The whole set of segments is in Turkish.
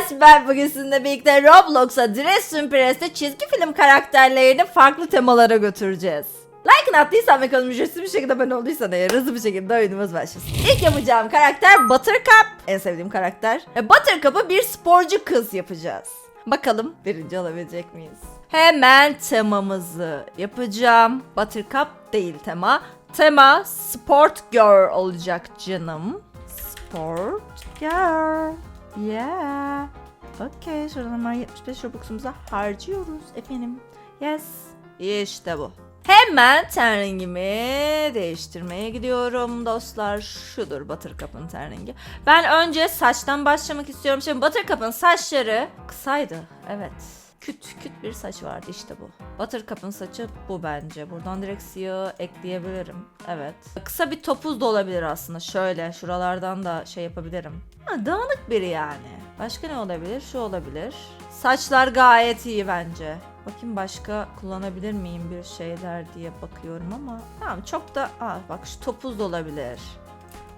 Yes ben bugün sizinle birlikte Roblox'a Dress Impress'te çizgi film karakterlerini farklı temalara götüreceğiz. Like'ını attıysan ve kanalıma ücretsiz bir şekilde abone olduysan eğer hızlı bir şekilde oyunumuz başlasın. İlk yapacağım karakter Buttercup. En sevdiğim karakter. Buttercup'ı bir sporcu kız yapacağız. Bakalım birinci olabilecek miyiz? Hemen temamızı yapacağım. Buttercup değil tema. Tema Sport Girl olacak canım. Sport Girl. Yeah. Okay, şuradan hemen 75 Robux'umuza harcıyoruz efendim. Yes. İşte bu. Hemen ten rengimi değiştirmeye gidiyorum dostlar. Şudur Buttercup'ın ten rengi. Ben önce saçtan başlamak istiyorum. Şimdi Buttercup'ın saçları kısaydı. Evet. Küt küt bir saç vardı işte bu. Buttercup'ın saçı bu bence. Buradan direkt siyah ekleyebilirim. Evet. Kısa bir topuz da olabilir aslında. Şöyle şuralardan da şey yapabilirim. Ha, dağınık biri yani. Başka ne olabilir? Şu olabilir. Saçlar gayet iyi bence. Bakayım başka kullanabilir miyim bir şeyler diye bakıyorum ama. Tamam çok da... Aa, bak şu topuz da olabilir.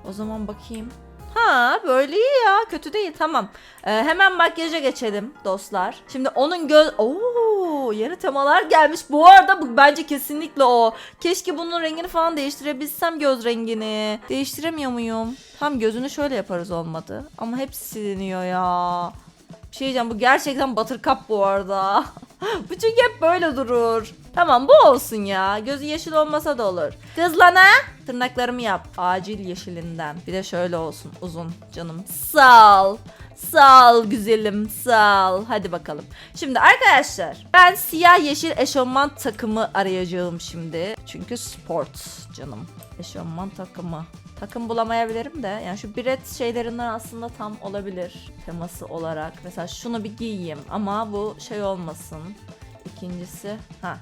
O zaman bakayım. Ha böyle iyi ya kötü değil tamam. Ee, hemen makyaja geçelim dostlar. Şimdi onun göz... Oo yeni temalar gelmiş. Bu arada bu bence kesinlikle o. Keşke bunun rengini falan değiştirebilsem göz rengini. Değiştiremiyor muyum? Tam gözünü şöyle yaparız olmadı. Ama hepsi siliniyor ya. Bir şey diyeceğim bu gerçekten Buttercup bu arada. bu çünkü hep böyle durur. Tamam bu olsun ya. Gözü yeşil olmasa da olur. Kız lan ha? Tırnaklarımı yap. Acil yeşilinden. Bir de şöyle olsun uzun canım. Sağ ol. Sağ ol güzelim sağ ol. Hadi bakalım. Şimdi arkadaşlar ben siyah yeşil eşofman takımı arayacağım şimdi. Çünkü sport canım. Eşofman takımı. Takım bulamayabilirim de yani şu biret şeylerinden aslında tam olabilir teması olarak. Mesela şunu bir giyeyim ama bu şey olmasın. İkincisi ha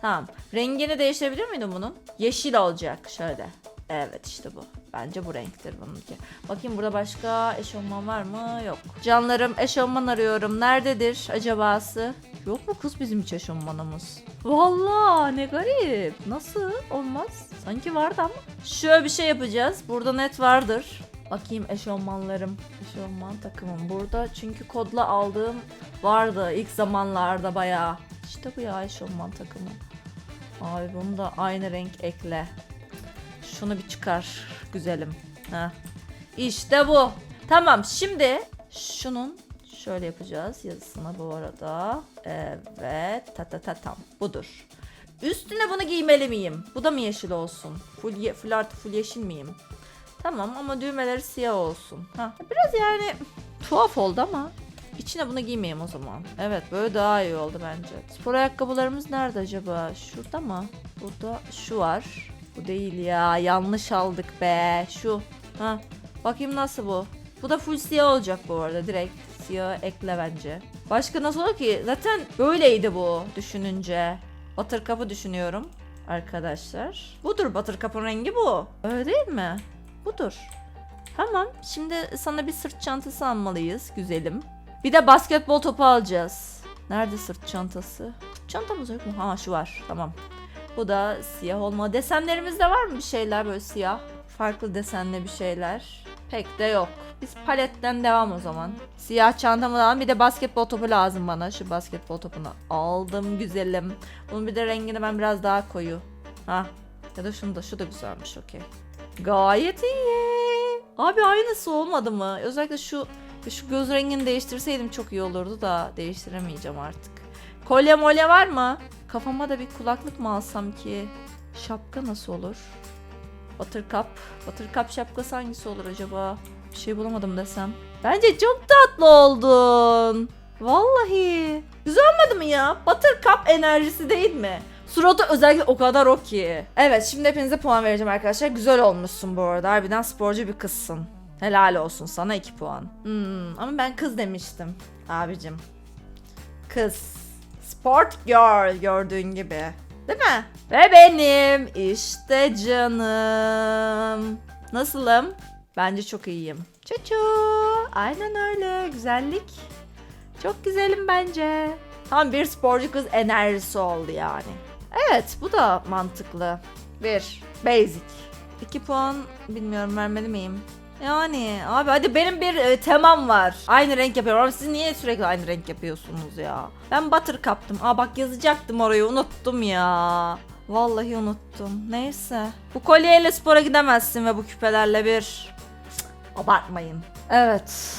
Tamam. Rengini değiştirebilir miydim bunun? Yeşil olacak şöyle. Evet işte bu. Bence bu renktir bununki. Bakayım burada başka eşofman var mı? Yok. Canlarım eşofman arıyorum. Nerededir acabası? Yok mu kız bizim hiç eşofmanımız? Vallahi ne garip. Nasıl? Olmaz. Sanki vardı ama. Şöyle bir şey yapacağız. Burada net vardır. Bakayım eşofmanlarım. Eşofman takımım. Burada çünkü kodla aldığım vardı ilk zamanlarda bayağı. İşte bu ya eşofman takımı. Abi bunu da aynı renk ekle. Şunu bir çıkar güzelim. Ha. İşte bu. Tamam şimdi şunun şöyle yapacağız yazısına bu arada. Evet. Ta ta ta tam. Budur. Üstüne bunu giymeli miyim? Bu da mı yeşil olsun? Full, ye, full artı full yeşil miyim? Tamam ama düğmeleri siyah olsun. Ha. Biraz yani tuhaf oldu ama İçine bunu giymeyeyim o zaman. Evet böyle daha iyi oldu bence. Spor ayakkabılarımız nerede acaba? Şurada mı? Burada şu var. Bu değil ya. Yanlış aldık be. Şu. Ha. Bakayım nasıl bu? Bu da full siyah olacak bu arada. Direkt siyah ekle bence. Başka nasıl olur ki? Zaten böyleydi bu düşününce. Buttercup'ı düşünüyorum arkadaşlar. Budur Buttercup'ın rengi bu. Öyle değil mi? Budur. Tamam. Şimdi sana bir sırt çantası almalıyız güzelim. Bir de basketbol topu alacağız. Nerede sırt çantası? Çantamız yok mu? Ha şu var. Tamam. Bu da siyah olma. Desenlerimiz de var mı bir şeyler böyle siyah? Farklı desenli bir şeyler. Pek de yok. Biz paletten devam o zaman. Siyah çantamı alalım. Bir de basketbol topu lazım bana. Şu basketbol topunu aldım güzelim. Bunun bir de rengini ben biraz daha koyu. Ha. Ya da şunu da. Şu da güzelmiş okey. Gayet iyi. Abi aynısı olmadı mı? Özellikle şu şu göz rengini değiştirseydim çok iyi olurdu da değiştiremeyeceğim artık. Kolye molye var mı? Kafama da bir kulaklık mı alsam ki? Şapka nasıl olur? Buttercup. Buttercup şapkası hangisi olur acaba? Bir şey bulamadım desem. Bence çok tatlı oldun. Vallahi. Güzel olmadı mı ya? Buttercup enerjisi değil mi? Suratı özellikle o kadar o ki. Evet şimdi hepinize puan vereceğim arkadaşlar. Güzel olmuşsun bu arada. Harbiden sporcu bir kızsın. Helal olsun sana 2 puan. Hmm, ama ben kız demiştim abicim. Kız. Sport girl gördüğün gibi. Değil mi? Ve benim işte canım. Nasılım? Bence çok iyiyim. Çuçu. Aynen öyle. Güzellik. Çok güzelim bence. Tam bir sporcu kız enerjisi oldu yani. Evet bu da mantıklı. Bir. Basic. 2 puan bilmiyorum vermeli miyim? Yani abi hadi benim bir e, temam var. Aynı renk yapıyorum ama siz niye sürekli aynı renk yapıyorsunuz ya? Ben butter kaptım. Aa bak yazacaktım orayı unuttum ya. Vallahi unuttum. Neyse. Bu kolyeyle spora gidemezsin ve bu küpelerle bir... Cık, abartmayın. Evet.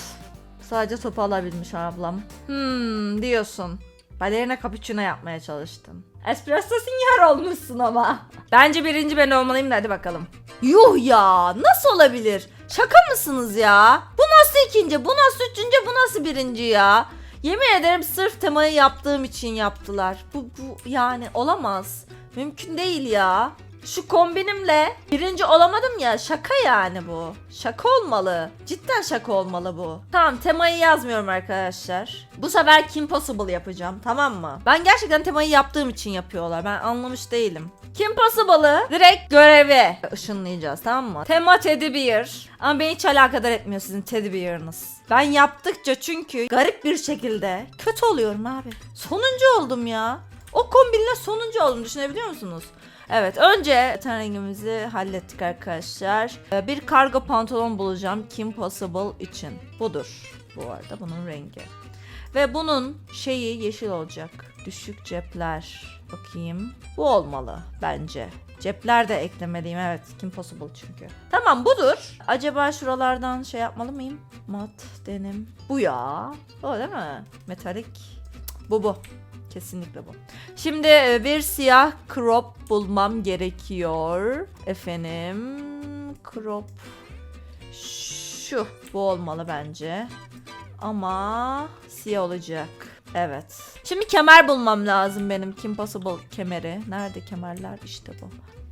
Sadece topu alabilmiş ablam. Hmm diyorsun. Balerina cappuccino yapmaya çalıştım. Espresso sinyar olmuşsun ama. Bence birinci ben olmalıyım da hadi bakalım. Yuh ya nasıl olabilir? Şaka mısınız ya? Bu nasıl ikinci? Bu nasıl üçüncü? Bu nasıl birinci ya? Yemin ederim sırf temayı yaptığım için yaptılar. Bu, bu yani olamaz. Mümkün değil ya. Şu kombinimle birinci olamadım ya şaka yani bu. Şaka olmalı. Cidden şaka olmalı bu. Tamam temayı yazmıyorum arkadaşlar. Bu sefer Kim Possible yapacağım tamam mı? Ben gerçekten temayı yaptığım için yapıyorlar. Ben anlamış değilim. Kim Possible'ı direkt göreve ışınlayacağız tamam mı? Tema Teddy Bear. Ama beni hiç alakadar etmiyor sizin Teddy Bear'ınız. Ben yaptıkça çünkü garip bir şekilde kötü oluyorum abi. Sonuncu oldum ya. O kombinle sonuncu oldum düşünebiliyor musunuz? Evet önce ten rengimizi hallettik arkadaşlar. Ee, Bir kargo pantolon bulacağım Kim Possible için. Budur bu arada bunun rengi. Ve bunun şeyi yeşil olacak. Düşük cepler. Bakayım. Bu olmalı bence. Cepler de eklemeliyim evet. Kim Possible çünkü. Tamam budur. Acaba şuralardan şey yapmalı mıyım? Mat denim. Bu ya. O değil mi? Metalik. Bu bu. Kesinlikle bu. Şimdi e, bir siyah crop bulmam gerekiyor. Efendim crop şu bu olmalı bence. Ama siyah olacak. Evet. Şimdi kemer bulmam lazım benim Kim Possible kemeri. Nerede kemerler? İşte bu.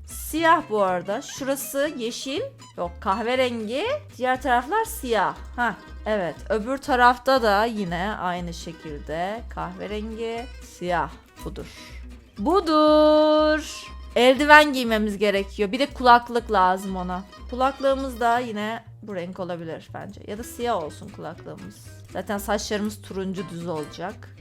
Siyah bu arada. Şurası yeşil. Yok kahverengi. Diğer taraflar siyah. Ha evet. Öbür tarafta da yine aynı şekilde kahverengi, siyah. Budur. Budur. Eldiven giymemiz gerekiyor. Bir de kulaklık lazım ona. Kulaklığımız da yine bu renk olabilir bence. Ya da siyah olsun kulaklığımız. Zaten saçlarımız turuncu düz olacak.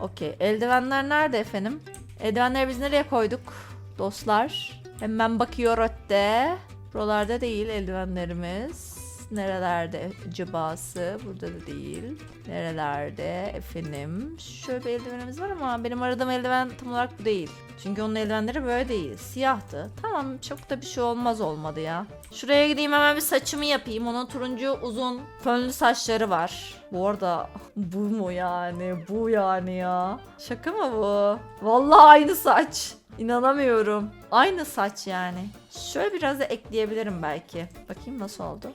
Okey. Eldivenler nerede efendim? Eldivenleri biz nereye koyduk? Dostlar. Hemen bakıyor ötte. Buralarda değil eldivenlerimiz. Nerelerde acabası? Burada da değil. Nerelerde efendim? Şöyle bir eldivenimiz var ama benim aradığım eldiven tam olarak bu değil. Çünkü onun eldivenleri böyle değil. Siyahtı. Tamam çok da bir şey olmaz olmadı ya. Şuraya gideyim hemen bir saçımı yapayım. Onun turuncu uzun fönlü saçları var. Bu arada bu mu yani? Bu yani ya. Şaka mı bu? Vallahi aynı saç. İnanamıyorum. Aynı saç yani. Şöyle biraz da ekleyebilirim belki. Bakayım nasıl oldu.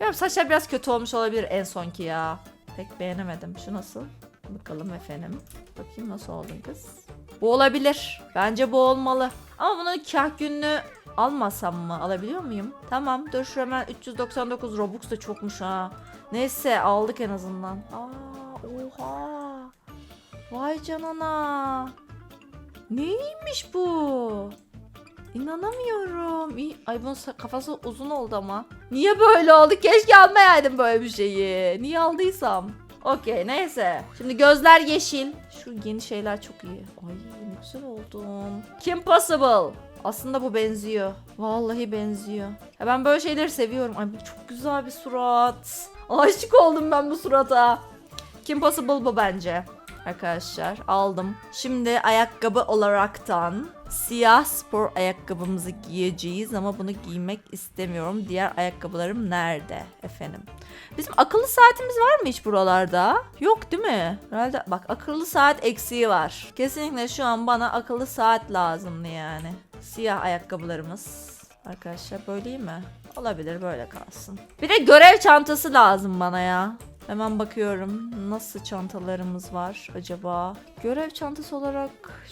Ya saçlar biraz kötü olmuş olabilir en sonki ya. Pek beğenemedim. Şu nasıl? Bakalım efendim. Bakayım nasıl oldun kız. Bu olabilir. Bence bu olmalı. Ama bunun kah günlüğü almasam mı? Alabiliyor muyum? Tamam dur şu hemen 399 Robux da çokmuş ha. Neyse aldık en azından. Aa oha. Vay canına. Neymiş bu? İnanamıyorum. Ay bunun kafası uzun oldu ama. Niye böyle oldu? Keşke almayaydım böyle bir şeyi. Niye aldıysam? Okey neyse. Şimdi gözler yeşil. Şu yeni şeyler çok iyi. Ay ne güzel oldum. Kim Possible. Aslında bu benziyor. Vallahi benziyor. Ya ben böyle şeyleri seviyorum. Ay bu çok güzel bir surat. Aşık oldum ben bu surata. Kim Possible bu bence. Arkadaşlar aldım. Şimdi ayakkabı olaraktan siyah spor ayakkabımızı giyeceğiz ama bunu giymek istemiyorum. Diğer ayakkabılarım nerede efendim? Bizim akıllı saatimiz var mı hiç buralarda? Yok değil mi? Herhalde bak akıllı saat eksiği var. Kesinlikle şu an bana akıllı saat lazımdı yani. Siyah ayakkabılarımız. Arkadaşlar böyle iyi mi? Olabilir böyle kalsın. Bir de görev çantası lazım bana ya. Hemen bakıyorum nasıl çantalarımız var acaba? Görev çantası olarak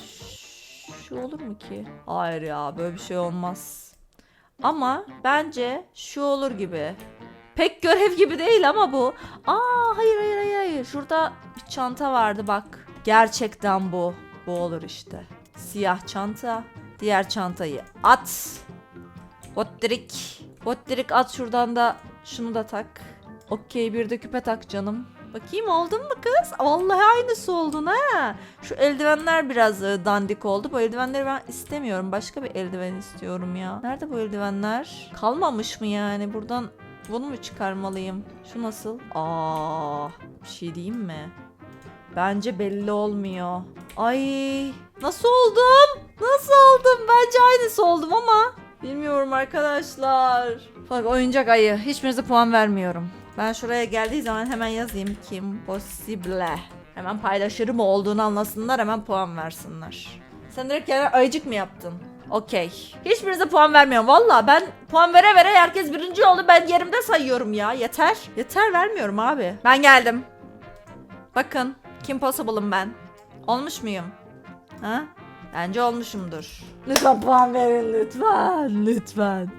şu olur mu ki? Hayır ya böyle bir şey olmaz. Ama bence şu olur gibi. Pek görev gibi değil ama bu. Aa hayır hayır hayır hayır. Şurada bir çanta vardı bak. Gerçekten bu. Bu olur işte. Siyah çanta. Diğer çantayı at. Bottirik. Bottirik at şuradan da şunu da tak. Okey bir de küpe tak canım. Bakayım oldun mu kız? Vallahi aynısı oldun ha. Şu eldivenler biraz e, dandik oldu. Bu eldivenleri ben istemiyorum. Başka bir eldiven istiyorum ya. Nerede bu eldivenler? Kalmamış mı yani? Buradan Bunu mu çıkarmalıyım? Şu nasıl? Aa, bir şey diyeyim mi? Bence belli olmuyor. Ay, nasıl oldum? Nasıl oldum? Bence aynısı oldum ama. Bilmiyorum arkadaşlar. Bak oyuncak ayı. Hiçbirinize puan vermiyorum. Ben şuraya geldiği zaman hemen yazayım. Kim possible. Hemen paylaşırım olduğunu anlasınlar hemen puan versinler. Sen direkt yani ayıcık mı yaptın? Okey. Hiçbirinize puan vermiyorum. Valla ben puan vere vere herkes birinci oldu. Ben yerimde sayıyorum ya. Yeter. Yeter vermiyorum abi. Ben geldim. Bakın. Kim Possible'ım ben. Olmuş muyum? Ha? Bence olmuşumdur. Lütfen puan verin lütfen. Lütfen.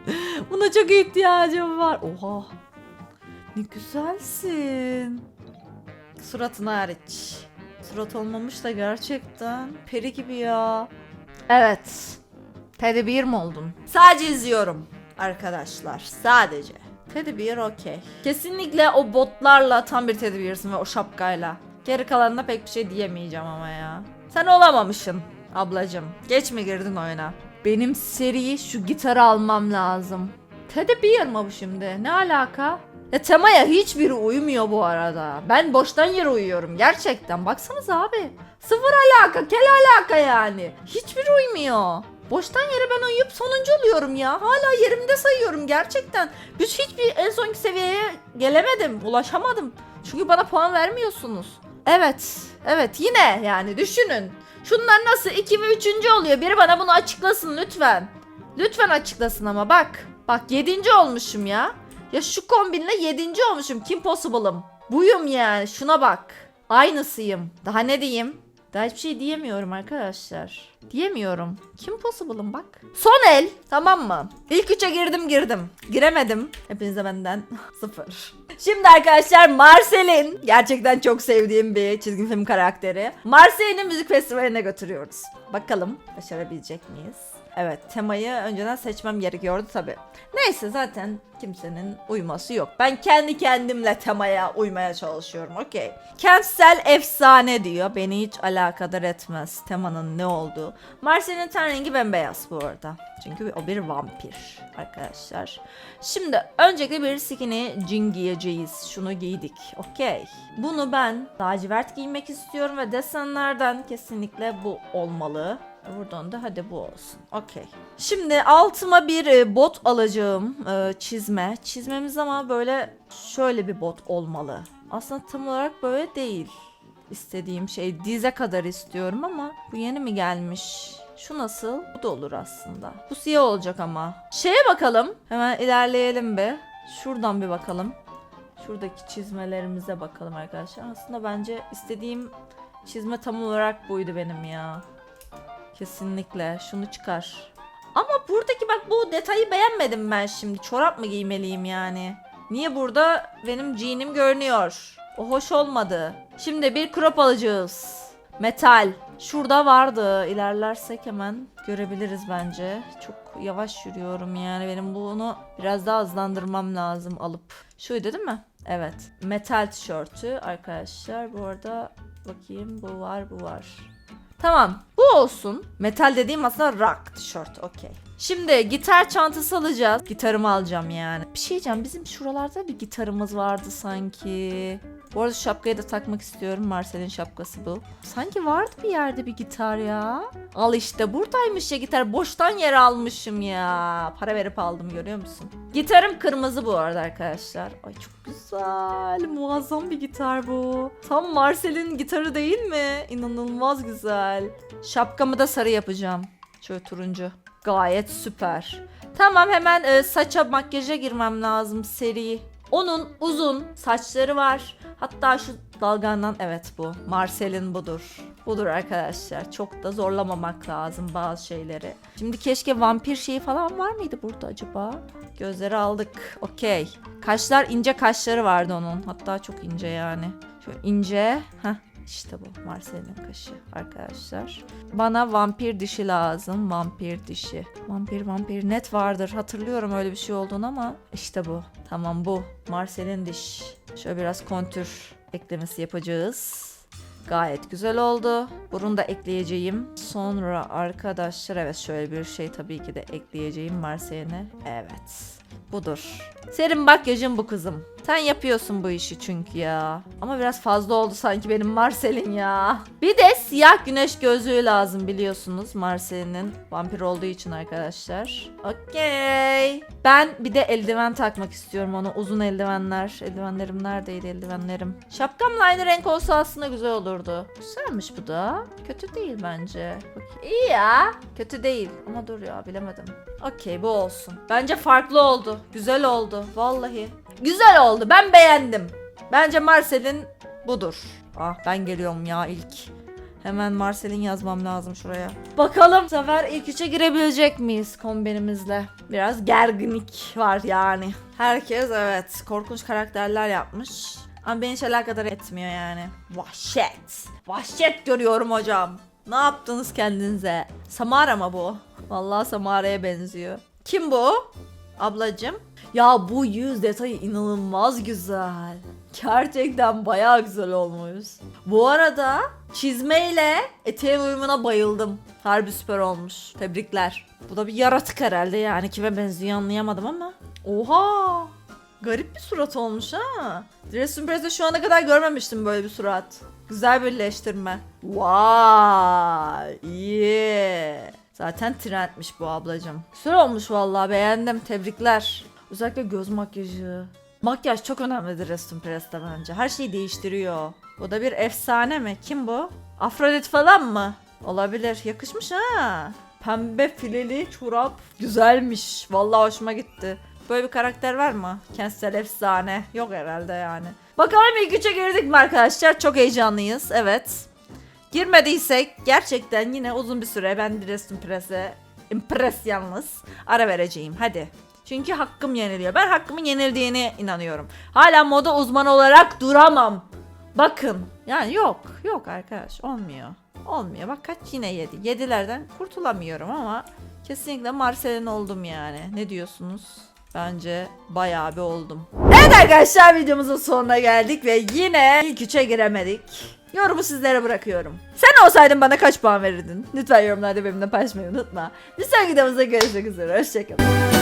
Buna çok ihtiyacım var. Oha. Ne güzelsin. Suratın hariç. Surat olmamış da gerçekten peri gibi ya. Evet. Teddy Bear mi oldun? Sadece izliyorum arkadaşlar. Sadece. Teddy Bear okey. Kesinlikle o botlarla tam bir Teddy Bear'sın ve o şapkayla. Geri kalanına pek bir şey diyemeyeceğim ama ya. Sen olamamışsın ablacım. Geç mi girdin oyuna? Benim seri şu gitarı almam lazım. Teddy Bear mı bu şimdi? Ne alaka? Ya temaya hiçbiri uymuyor bu arada. Ben boştan yere uyuyorum gerçekten. Baksanıza abi. Sıfır alaka, kel alaka yani. Hiçbiri uymuyor. Boştan yere ben uyuyup sonuncu oluyorum ya. Hala yerimde sayıyorum gerçekten. Biz hiçbir en sonki seviyeye gelemedim, ulaşamadım. Çünkü bana puan vermiyorsunuz. Evet, evet yine yani düşünün. Şunlar nasıl 2 ve 3. oluyor? Biri bana bunu açıklasın lütfen. Lütfen açıklasın ama bak. Bak 7. olmuşum ya. Ya şu kombinle 7. olmuşum. Kim possible'ım? Buyum yani. Şuna bak. Aynısıyım. Daha ne diyeyim? Daha hiçbir şey diyemiyorum arkadaşlar. Diyemiyorum. Kim possible'ım bak. Son el. Tamam mı? İlk üçe girdim girdim. Giremedim. Hepinize benden sıfır. Şimdi arkadaşlar Marcel'in gerçekten çok sevdiğim bir çizgi film karakteri. Marcel'in müzik festivaline götürüyoruz. Bakalım başarabilecek miyiz? Evet temayı önceden seçmem gerekiyordu tabi. Neyse zaten kimsenin uyması yok. Ben kendi kendimle temaya uymaya çalışıyorum okey. Kentsel efsane diyor. Beni hiç alakadar etmez temanın ne olduğu. Marcel'in ten rengi bembeyaz bu arada. Çünkü o bir vampir arkadaşlar. Şimdi öncelikle bir skinny jean giyeceğiz. Şunu giydik. Okey. Bunu ben lacivert giymek istiyorum ve desenlerden kesinlikle bu olmalı. Buradan da hadi bu olsun. Okey. Şimdi altıma bir e, bot alacağım. e, çizme. Çizmemiz ama böyle şöyle bir bot olmalı. Aslında tam olarak böyle değil. İstediğim şey dize kadar istiyorum ama bu yeni mi gelmiş? Şu nasıl? Bu da olur aslında. Bu siyah olacak ama. Şeye bakalım. Hemen ilerleyelim bir. Şuradan bir bakalım. Şuradaki çizmelerimize bakalım arkadaşlar. Aslında bence istediğim çizme tam olarak buydu benim ya. Kesinlikle. Şunu çıkar. Ama buradaki bak bu detayı beğenmedim ben şimdi. Çorap mı giymeliyim yani? Niye burada benim jeanim görünüyor? O hoş olmadı. Şimdi bir crop alacağız. Metal. Şurada vardı. İlerlersek hemen görebiliriz bence. Çok yavaş yürüyorum yani. Benim bunu biraz daha hızlandırmam lazım alıp. Şuydu değil mi? Evet. Metal tişörtü arkadaşlar. Bu arada bakayım bu var bu var. Tamam bu olsun. Metal dediğim aslında rock tişört okey. Şimdi gitar çantası alacağız. Gitarımı alacağım yani. Bir şey diyeceğim bizim şuralarda bir gitarımız vardı sanki. Bu arada şapkayı da takmak istiyorum. Marcel'in şapkası bu. Sanki vardı bir yerde bir gitar ya. Al işte buradaymış ya gitar. Boştan yere almışım ya. Para verip aldım görüyor musun? Gitarım kırmızı bu arada arkadaşlar. Ay çok güzel. Muazzam bir gitar bu. Tam Marcel'in gitarı değil mi? İnanılmaz güzel. Şapkamı da sarı yapacağım. Şöyle turuncu. Gayet süper. Tamam hemen e, saça makyaja girmem lazım seri. Onun uzun saçları var. Hatta şu dalgandan evet bu. Marcel'in budur. Budur arkadaşlar. Çok da zorlamamak lazım bazı şeyleri. Şimdi keşke vampir şeyi falan var mıydı burada acaba? Gözleri aldık. Okey. Kaşlar ince kaşları vardı onun. Hatta çok ince yani. Şöyle ince. Heh. İşte bu Marcel'in kaşı arkadaşlar. Bana vampir dişi lazım. Vampir dişi. Vampir vampir net vardır. Hatırlıyorum öyle bir şey olduğunu ama işte bu. Tamam bu. Marcel'in diş. Şöyle biraz kontür eklemesi yapacağız. Gayet güzel oldu. Burun da ekleyeceğim. Sonra arkadaşlar evet şöyle bir şey tabii ki de ekleyeceğim Marcel'ine. Evet. Budur. Senin makyajın bu kızım. Sen yapıyorsun bu işi çünkü ya. Ama biraz fazla oldu sanki benim Marcel'in ya. Bir de siyah güneş gözlüğü lazım biliyorsunuz Marcel'in. Vampir olduğu için arkadaşlar. Okey. Ben bir de eldiven takmak istiyorum ona. Uzun eldivenler. Eldivenlerim neredeydi eldivenlerim? Şapkamla aynı renk olsa aslında güzel olurdu. Güzelmiş bu da. Kötü değil bence. Bak- İyi ya. Kötü değil. Ama dur ya bilemedim. Okey bu olsun. Bence farklı oldu. Güzel oldu. Vallahi. Güzel oldu. Ben beğendim. Bence Marcel'in budur. Ah ben geliyorum ya ilk. Hemen Marcel'in yazmam lazım şuraya. Bakalım sefer ilk üçe girebilecek miyiz kombinimizle? Biraz gerginlik var yani. Herkes evet korkunç karakterler yapmış. Ama beni hiç alakadar etmiyor yani. Vahşet. Vahşet görüyorum hocam. Ne yaptınız kendinize? Samara mı bu? Vallahi Samara'ya benziyor. Kim bu? Ablacım. Ya bu yüz detayı inanılmaz güzel. Gerçekten bayağı güzel olmuş. Bu arada çizmeyle eteğin uyumuna bayıldım. Harbi süper olmuş. Tebrikler. Bu da bir yaratık herhalde yani. Kime benziyor anlayamadım ama. Oha! Garip bir surat olmuş ha. Dress Impress'te şu ana kadar görmemiştim böyle bir surat. Güzel birleştirme. Vay! iyi. Zaten trendmiş bu ablacım. Güzel olmuş vallahi beğendim. Tebrikler. Özellikle göz makyajı. Makyaj çok önemlidir Reston Press'te bence. Her şeyi değiştiriyor. Bu da bir efsane mi? Kim bu? Afrodit falan mı? Olabilir. Yakışmış ha. Pembe fileli çorap. Güzelmiş. Vallahi hoşuma gitti. Böyle bir karakter var mı? Kentsel efsane. Yok herhalde yani. Bakalım ilk üçe girdik mi arkadaşlar? Çok heyecanlıyız. Evet. Girmediysek gerçekten yine uzun bir süre ben Dress Impress'e Impress yalnız ara vereceğim. Hadi. Çünkü hakkım yeniliyor. Ben hakkımın yenildiğine inanıyorum. Hala moda uzmanı olarak duramam. Bakın. Yani yok. Yok arkadaş. Olmuyor. Olmuyor. Bak kaç yine yedi. Yedilerden kurtulamıyorum ama kesinlikle Marcel'in oldum yani. Ne diyorsunuz? Bence bayağı bir oldum. Evet arkadaşlar videomuzun sonuna geldik ve yine ilk üçe giremedik. Yorumu sizlere bırakıyorum. Sen olsaydın bana kaç puan verirdin? Lütfen yorumlarda benimle paylaşmayı unutma. Bir sonraki videomuzda görüşmek üzere. Hoşçakalın.